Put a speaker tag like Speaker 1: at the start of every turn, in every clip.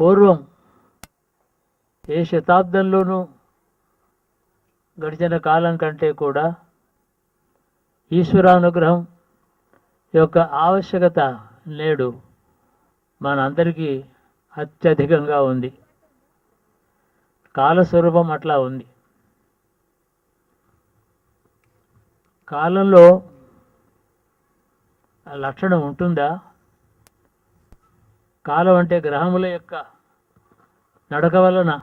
Speaker 1: పూర్వం ఏ శతాబ్దంలోనూ గడిచిన కాలం కంటే కూడా ఈశ్వరానుగ్రహం యొక్క ఆవశ్యకత నేడు మనందరికీ అత్యధికంగా ఉంది. కాలస్వరూపం అట్లా ఉంది. కాలంలో లక్షణం ఉంటుందా? కాలం అంటే గ్రహముల యొక్క నడక వలన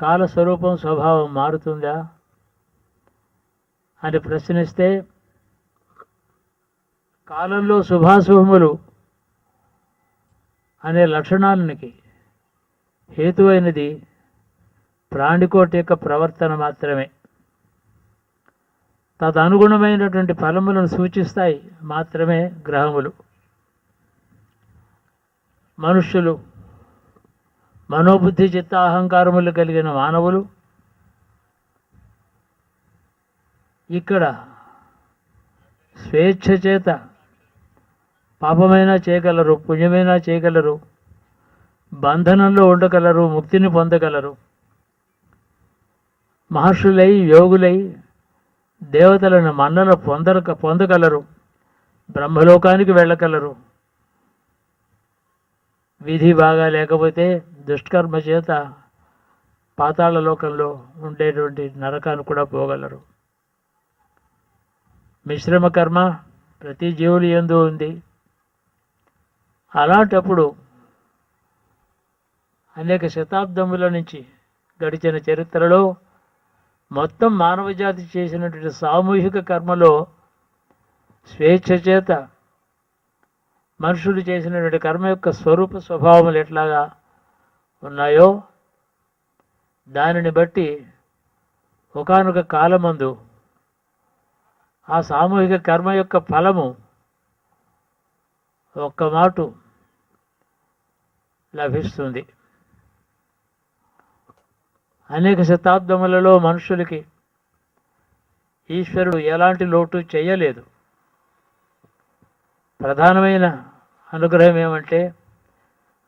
Speaker 1: కాల స్వరూపం స్వభావం మారుతుందా అని ప్రశ్నిస్తే కాలంలో శుభాశుభములు అనే లక్షణానికి హేతువైనది ప్రాణికోటి యొక్క ప్రవర్తన మాత్రమే. తదనుగుణమైనటువంటి ఫలములను సూచిస్తాయి మాత్రమే గ్రహములు. మనుష్యులు మనోబుద్ధి చిత్త అహంకారములు కలిగిన మానవులు. ఇక్కడ స్వేచ్ఛ చేత పాపమైనా చేయగలరు పుణ్యమైనా చేయగలరు బంధనంలో ఉండగలరు ముక్తిని పొందగలరు. మహర్షులై యోగులై దేవతలను మన్నల పొందక పొందగలరు బ్రహ్మలోకానికి వెళ్ళగలరు. విధి బాగా లేకపోతే దుష్కర్మ చేత పాతాళ లోకంలో ఉండేటువంటి నరకాన్ని కూడా పోగలరు. మిశ్రమ కర్మ ప్రతి జీవులు ఎందు ఉంది. అలాంటప్పుడు అనేక శతాబ్దముల నుంచి గడిచిన చరిత్రలో మొత్తం మానవజాతి చేసినటువంటి సామూహిక కర్మలో స్వేచ్ఛ చేత మనుషులు చేసినటువంటి కర్మ యొక్క స్వరూప స్వభావములు ఎట్లాగా ఉన్నాయో దానిని బట్టి ఒకానొక కాలమందు ఆ సామూహిక కర్మ యొక్క ఫలము ఒక్క మాటు లభిస్తుంది. అనేక శతాబ్దములలో మనుషులకి ఈశ్వరుడు ఎలాంటి లోటు చేయలేదు. ప్రధానమైన అనుగ్రహం ఏమంటే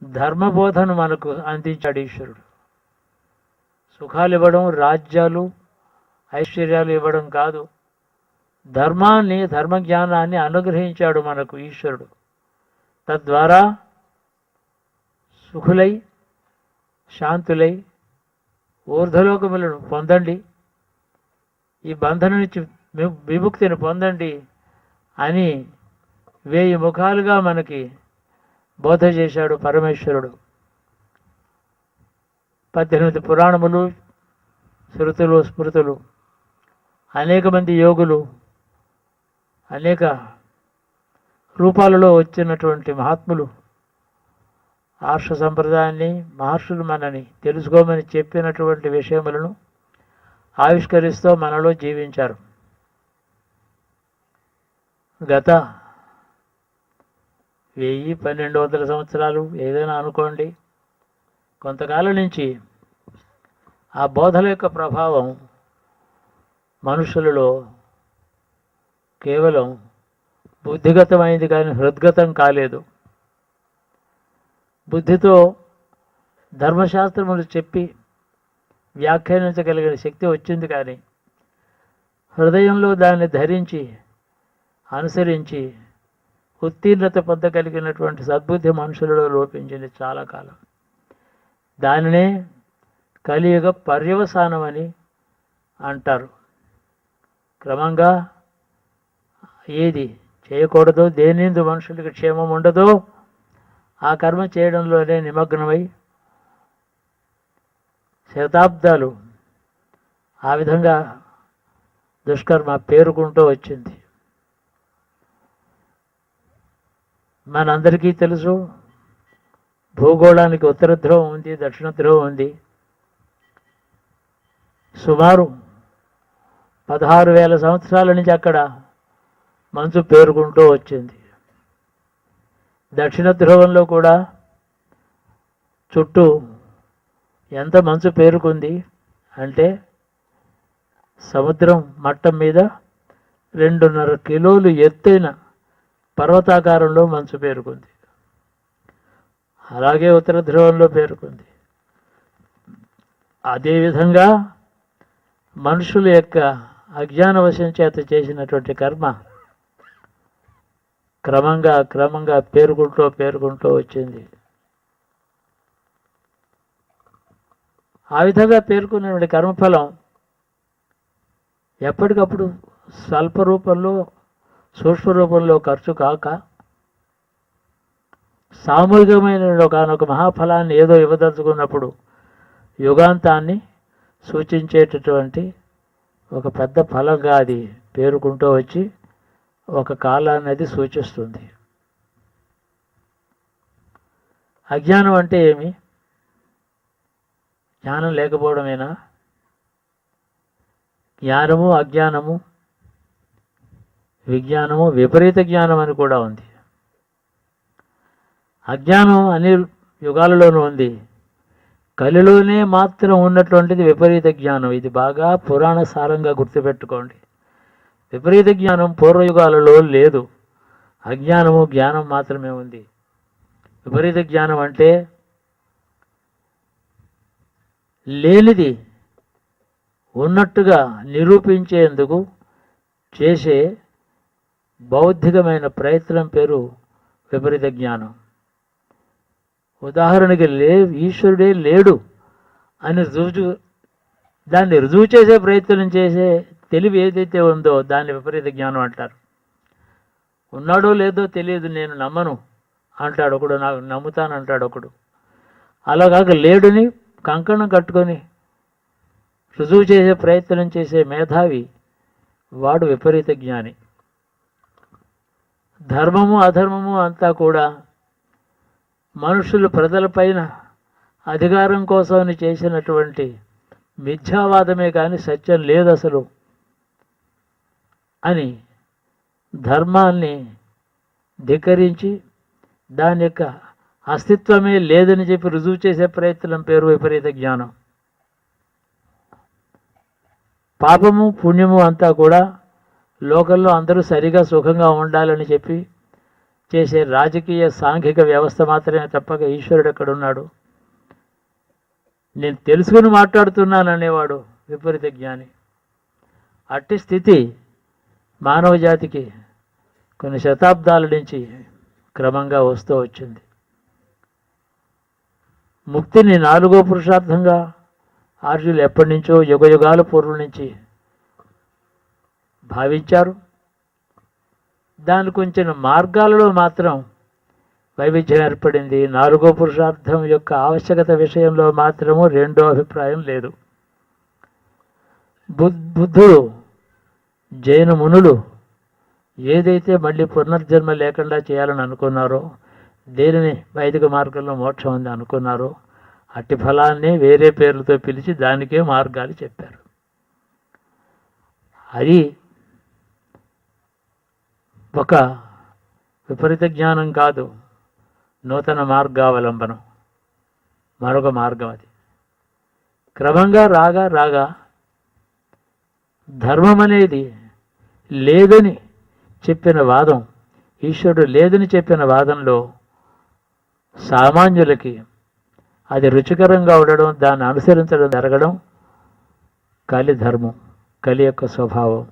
Speaker 1: ధర్మబోధను మనకు అందించాడు ఈశ్వరుడు. సుఖాలు ఇవ్వడం రాజ్యాలు ఐశ్వర్యాలు ఇవ్వడం కాదు. ధర్మాన్ని ధర్మజ్ఞానాన్ని అనుగ్రహించాడు మనకు ఈశ్వరుడు. తద్వారా సుఖులై శాంతులై ఊర్ధలోకములను పొందండి. ఈ బంధన నుంచి విముక్తిని పొందండి అని వేయి ముఖాలుగా మనకి బోధ చేశాడు పరమేశ్వరుడు. పద్దెనిమిది పురాణములు శృతులు స్మృతులు అనేక మంది యోగులు అనేక రూపాలలో వచ్చినటువంటి మహాత్ములు ఆర్ష సంప్రదాయాన్ని మహర్షులు మనని తెలుసుకోమని చెప్పినటువంటి విషయములను ఆవిష్కరిస్తూ మనలో జీవించారు. గత వెయ్యి పన్నెండు వందల సంవత్సరాలు ఏదైనా అనుకోండి. కొంతకాలం నుంచి ఆ బోధల యొక్క ప్రభావం మనుషులలో కేవలం బుద్ధిగతమైంది కానీ హృద్గతం కాలేదు. బుద్ధితో ధర్మశాస్త్రములు చెప్పి వ్యాఖ్యానించగలిగిన శక్తి వచ్చింది కానీ హృదయంలో దాన్ని ధరించి అనుసరించి ఉత్తీర్ణత పొందగలిగినటువంటి సద్బుద్ధి మనుషులలో లోపించింది చాలా కాలం. దానినే కలియుగ పర్యవసానం అని అంటారు. క్రమంగా ఏది చేయకూడదో దేనిందు మనుషులకి క్షేమం ఉండదో ఆ కర్మ చేయడంలోనే నిమగ్నమై శతాబ్దాలు ఆ విధంగా దుష్కర్మ పేరుకుంటూ వచ్చింది. మనందరికీ తెలుసు భూగోళానికి ఉత్తర ధ్రువం ఉంది దక్షిణ ధ్రువం ఉంది. సుమారు పదహారు వేల సంవత్సరాల నుంచి అక్కడ మంచు పేరుకుంటూ వచ్చింది. దక్షిణ ధ్రువంలో కూడా చుట్టూ ఎంత మంచు పేరుకుంది అంటే సముద్రం మట్టం మీద రెండున్నర కిలోలు ఎత్తైన పర్వతాకారంలో మంచు పేరుకుంది. అలాగే ఉత్తర ధ్రువంలో పేర్కొంది. అదేవిధంగా మనుషుల యొక్క అజ్ఞానవశం చేత చేసినటువంటి కర్మ క్రమంగా క్రమంగా పేరుకుంటూ పేరుకుంటూ వచ్చింది. ఆ విధంగా పేర్కొన్నటువంటి కర్మఫలం ఎప్పటికప్పుడు స్వల్ప రూపంలో సూక్ష్మ రూపంలో ఖర్చు కాక సామూహికమైన ఒకనొక మహాఫలాన్ని ఏదో ఇవ్వదలుచుకున్నప్పుడు యుగాంతాన్ని సూచించేటటువంటి ఒక పెద్ద ఫలంగా అది పేరుకుంటూ వచ్చి ఒక కాలాన్ని అది సూచిస్తుంది. అజ్ఞానం అంటే ఏమి? జ్ఞానం లేకపోవడమేనా? జ్ఞానము అజ్ఞానము విజ్ఞానము విపరీత జ్ఞానం అని కూడా ఉంది. అజ్ఞానం అన్ని యుగాలలోనూ ఉంది. కలిలోనే మాత్రం ఉన్నటువంటిది విపరీత జ్ఞానం. ఇది బాగా పురాణ సారంగా గుర్తుపెట్టుకోండి. విపరీత జ్ఞానం పూర్వయుగాలలో లేదు. అజ్ఞానము జ్ఞానం మాత్రమే ఉంది. విపరీత జ్ఞానం అంటే లేనిది ఉన్నట్టుగా నిరూపించేందుకు చేసే బౌద్ధికమైన ప్రయత్నం పేరు విపరీత జ్ఞానం. ఉదాహరణకి లే ఈశ్వరుడే లేడు అని రుజువు దాన్ని రుజువు చేసే ప్రయత్నం చేసే తెలివి ఏదైతే ఉందో దాన్ని విపరీత జ్ఞానం అంటారు. ఉన్నాడో లేదో తెలియదు నేను నమ్మను అంటాడు ఒకడు నాకు నమ్ముతాను అంటాడు ఒకడు. అలా కాక లేడుని కంకణం కట్టుకొని రుజువు చేసే ప్రయత్నం చేసే మేధావి వాడు విపరీత జ్ఞాని. ధర్మము అధర్మము అంతా కూడా మనుషులు ప్రజలపైన అధికారం కోసం చేసినటువంటి మిథ్యావాదమే కానీ సత్యం లేదు అసలు అని ధర్మాన్ని ధిక్కరించి దాని యొక్క అస్తిత్వమే లేదని చెప్పి రుజువు చేసే ప్రయత్నం పేరు విపరీత జ్ఞానం. పాపము పుణ్యము అంతా కూడా లోకల్లో అందరూ సరిగా సుఖంగా ఉండాలని చెప్పి చేసే రాజకీయ సాంఘిక వ్యవస్థ మాత్రమే తప్పక ఈశ్వరుడు ఎక్కడున్నాడు నేను తెలుసుకుని మాట్లాడుతున్నాను అనేవాడు విపరీత జ్ఞాని. అట్టి స్థితి మానవ జాతికి కొన్ని శతాబ్దాల నుంచి క్రమంగా వస్తూ వచ్చింది. ముక్తిని నాలుగో పురుషార్థంగా ఆర్యులు ఎప్పటి నుంచో యుగ యుగాల పూర్వం నుంచి భావించారు. దాని కొంచెం మార్గాలలో మాత్రం వైవిధ్యం ఏర్పడింది. నాలుగో పురుషార్థం యొక్క ఆవశ్యకత విషయంలో మాత్రము రెండో అభిప్రాయం లేదు. బుద్ బుద్ధుడు జైన మునులు ఏదైతే మళ్ళీ పునర్జన్మ లేకుండా చేయాలని అనుకున్నారో దేనిని వైదిక మార్గంలో మోక్షం ఉంది అనుకున్నారో అట్టి ఫలాన్ని వేరే పేర్లతో పిలిచి దానికే మార్గాలు చెప్పారు. అది ఒక విపరీత జ్ఞానం కాదు నూతన మార్గావలంబనం. మరొక మార్గం అది. క్రమంగా రాగా రాగా ధర్మం అనేది లేదని చెప్పిన వాదం ఈశ్వరుడు లేదని చెప్పిన వాదంలో సామాన్యులకి అది రుచికరంగా ఉండడం దాన్ని అనుసరించడం జరగడం కలి ధర్మం కలి యొక్క స్వభావం.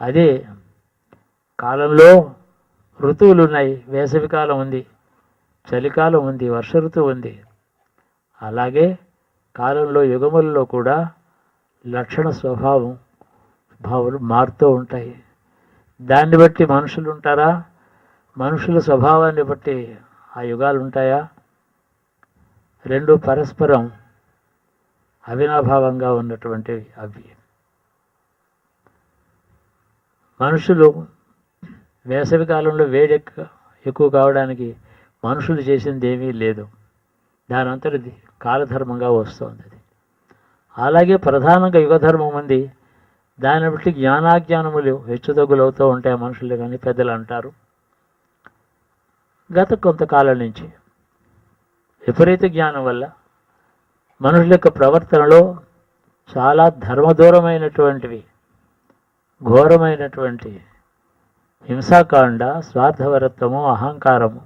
Speaker 1: అదే కాలంలో ఋతువులు ఉన్నాయి వేసవికాలం ఉంది చలికాలం ఉంది వర్ష ఋతువు ఉంది. అలాగే కాలంలో యుగములలో కూడా లక్షణ స్వభావం భావాలు మారుతూ ఉంటాయి. దాన్ని బట్టి మనుషులు ఉంటారా? మనుషుల స్వభావాన్ని బట్టి ఆ యుగాలు ఉంటాయా? రెండు పరస్పరం అవినాభావంగా ఉన్నటువంటివి అవి. మనుషులు వేసవి కాలంలో వేడి ఎక్కువ ఎక్కువ కావడానికి మనుషులు చేసింది ఏమీ లేదు. దాని అంతటిది కాలధర్మంగా వస్తుంది అది. అలాగే ప్రధానంగా యుగధర్మం ఉంది. దాన్ని బట్టి జ్ఞానాజ్ఞానములు హెచ్చుతగ్గులు అవుతూ ఉంటాయి మనుషులు కానీ పెద్దలు అంటారు. గత కొంతకాలం నుంచి విపరీత జ్ఞానం వల్ల మనుషుల యొక్క ప్రవర్తనలో చాలా ధర్మదూరమైనటువంటివి ఘోరమైనటువంటి హింసాకాండ స్వార్థవరత్వము అహంకారము.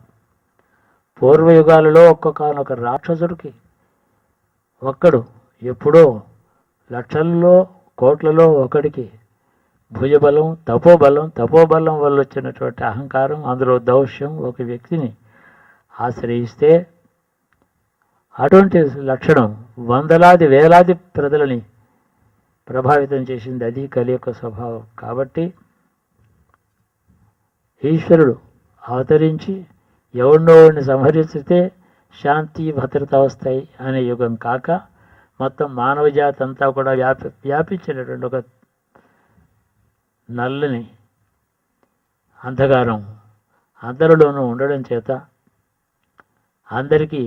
Speaker 1: పూర్వయుగాలలో ఒక్కొక్కనొక రాక్షసుడికి ఒక్కడు ఎప్పుడో లక్షల్లో కోట్లలో ఒకడికి భుజబలం తపోబలం తపోబలం వల్ల వచ్చినటువంటి అహంకారం అందులో దౌష్యం ఒక వ్యక్తిని ఆశ్రయిస్తే అటువంటి లక్షణం వందలాది వేలాది ప్రజలని ప్రభావితం చేసింది అది కలి యొక్క స్వభావం. కాబట్టి ఈశ్వరుడు అవతరించి ఎవరినోడిని సంహరిస్తే శాంతి భద్రత వస్తాయి అనే యుగం కాక మొత్తం మానవ జాతి అంతా కూడా వ్యాపి వ్యాపించినటువంటి ఒక నల్లని అంధకారం అందరిలోనూ ఉండడం చేత అందరికీ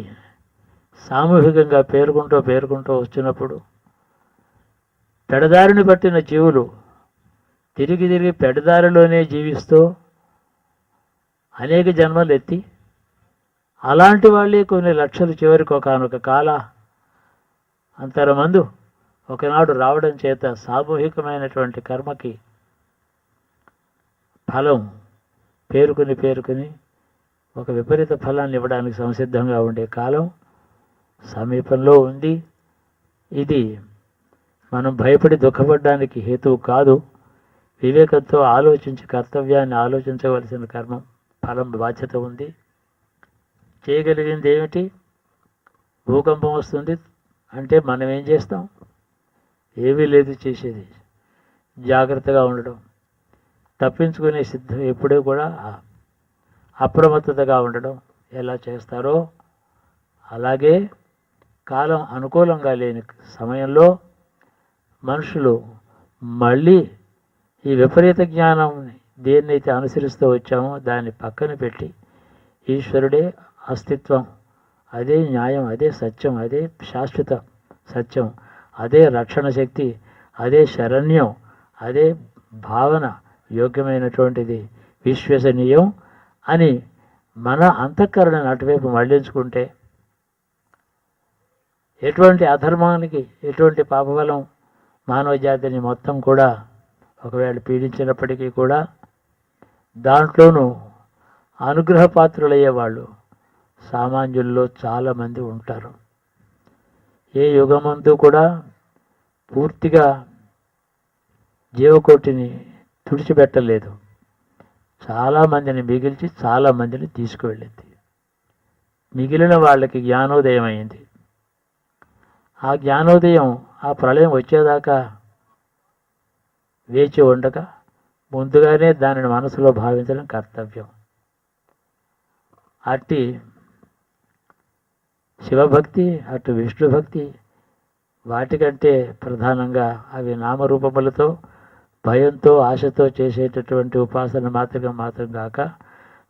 Speaker 1: సామూహికంగా పేర్కొంటూ పేర్కొంటూ వచ్చినప్పుడు పెడదారిని పట్టిన జీవులు తిరిగి తిరిగి పెడదారిలోనే జీవిస్తూ అనేక జన్మలు ఎత్తి అలాంటి వాళ్ళే కొన్ని లక్షలు చివరికి ఒకనొక కాల అంతరమందు ఒకనాడు రావడం చేత సామూహికమైనటువంటి కర్మకి ఫలం పేరుకుని పేరుకుని ఒక విపరీత ఫలాన్ని ఇవ్వడానికి సంసిద్ధంగా ఉండే కాలం సమీపంలో ఉంది. ఇది మనం భయపడి దుఃఖపడడానికి హేతువు కాదు. వివేకంతో ఆలోచించి కర్తవ్యాన్ని ఆలోచించవలసిన కర్మం. ఫలం బాధ్యత ఉంది. చేయగలిగింది ఏమిటి భూకంపం వస్తుంది అంటే మనం ఏం చేస్తాం? ఏమీ లేదు చేసేది. జాగ్రత్తగా ఉండడం. తప్పించుకునే సిద్ధం ఎప్పుడూ కూడా అప్రమత్తతగా ఉండడం ఎలా చేస్తారో అలాగే కాలం అనుకూలంగా లేని సమయంలో మనుషులు మళ్ళీ ఈ విపరీత జ్ఞానం దేన్నైతే అనుసరిస్తూ వచ్చామో దాన్ని పక్కన పెట్టి ఈశ్వరుడే అస్తిత్వం అదే న్యాయం అదే సత్యం అదే శాశ్వత సత్యం అదే రక్షణ శక్తి అదే శరణ్యం అదే భావన యోగ్యమైనటువంటిది విశ్వసనీయం అని మన అంతఃకరణను అటువైపు మళ్ళించుకుంటే ఎటువంటి అధర్మానికి ఎటువంటి పాపబలం మానవ జాతిని మొత్తం కూడా ఒకవేళ పీడించినప్పటికీ కూడా దాంట్లోనూ అనుగ్రహ పాత్రులయ్యేవాళ్ళు సామాన్యుల్లో చాలామంది ఉంటారు. ఏ యుగమందు కూడా పూర్తిగా జీవకోటిని తుడిచిపెట్టలేదు. చాలామందిని మిగిల్చి చాలామందిని తీసుకువెళ్ళింది. మిగిలిన వాళ్ళకి జ్ఞానోదయం అయింది. ఆ జ్ఞానోదయం ఆ ప్రళయం వచ్చేదాకా వేచి ఉండగా ముందుగానే దానిని మనసులో భావించడం కర్తవ్యం. అట్టి శివభక్తి అటు విష్ణు భక్తి వాటికంటే ప్రధానంగా అవి నామరూపములతో భయంతో ఆశతో చేసేటటువంటి ఉపాసన మాత్రం మాత్రం కాక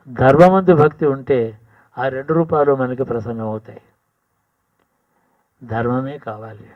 Speaker 1: ధర్మమందు భక్తి ఉంటే ఆ రెండు రూపాలు మనకి ప్రసన్నమవుతాయి. ధర్మమే కావాలి.